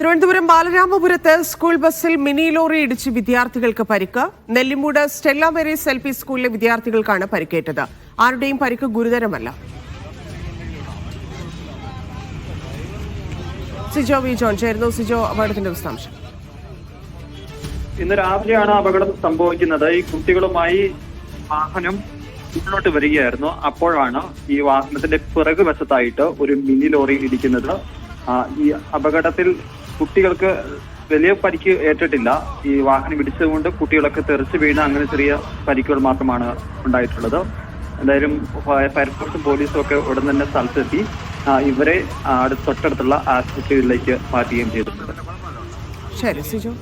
തിരുവനന്തപുരം ബാലരാമപുരത്ത് സ്കൂൾ ബസ്സിൽ mini lorry ഇടിച്ച് വിദ്യാർത്ഥികൾക്ക് പരിക്ക്. Nellimoodu Stella Mary's L P സ്കൂളിലെ വിദ്യാർത്ഥികൾക്കാണ് പരിക്കേറ്റത്. ആരുടെയും പരിക്ക് ഗുരുതരമല്ല. സിജോ ജോൺ ചേരുന്നു. സിജോ അപകടത്തിന്റെ വിശദാംശം. ഇന്ന് രാവിലെയാണ് അപകടം സംഭവിക്കുന്നത്. ഈ കുട്ടികളുമായി വാഹനം മുന്നോട്ട് വരികയായിരുന്നു. അപ്പോഴാണ് ഈ വാഹനത്തിന്റെ പിറകു വശത്തായിട്ട് ഒരു മിനി ലോറി ഇടിക്കുന്നത്. ഈ അപകടത്തിൽ കുട്ടികൾക്ക് വലിയ പരിക്ക് ഏറ്റിട്ടില്ല. ഈ വാഹനം ഇടിച്ചതുകൊണ്ട് കുട്ടികളൊക്കെ തെറിച്ച് വീണ അങ്ങനെ ചെറിയ പരിക്കുകൾ മാത്രമാണ് ഉണ്ടായിട്ടുള്ളത്. എന്തായാലും ഫയർഫോഴ്സും പോലീസും ഒക്കെ ഉടൻ തന്നെ സ്ഥലത്തെത്തി. ഇവരെ തൊട്ടടുത്തുള്ള ആശുപത്രികളിലേക്ക് മാറ്റുകയും ചെയ്തിട്ടുണ്ട് ശരി സിജു.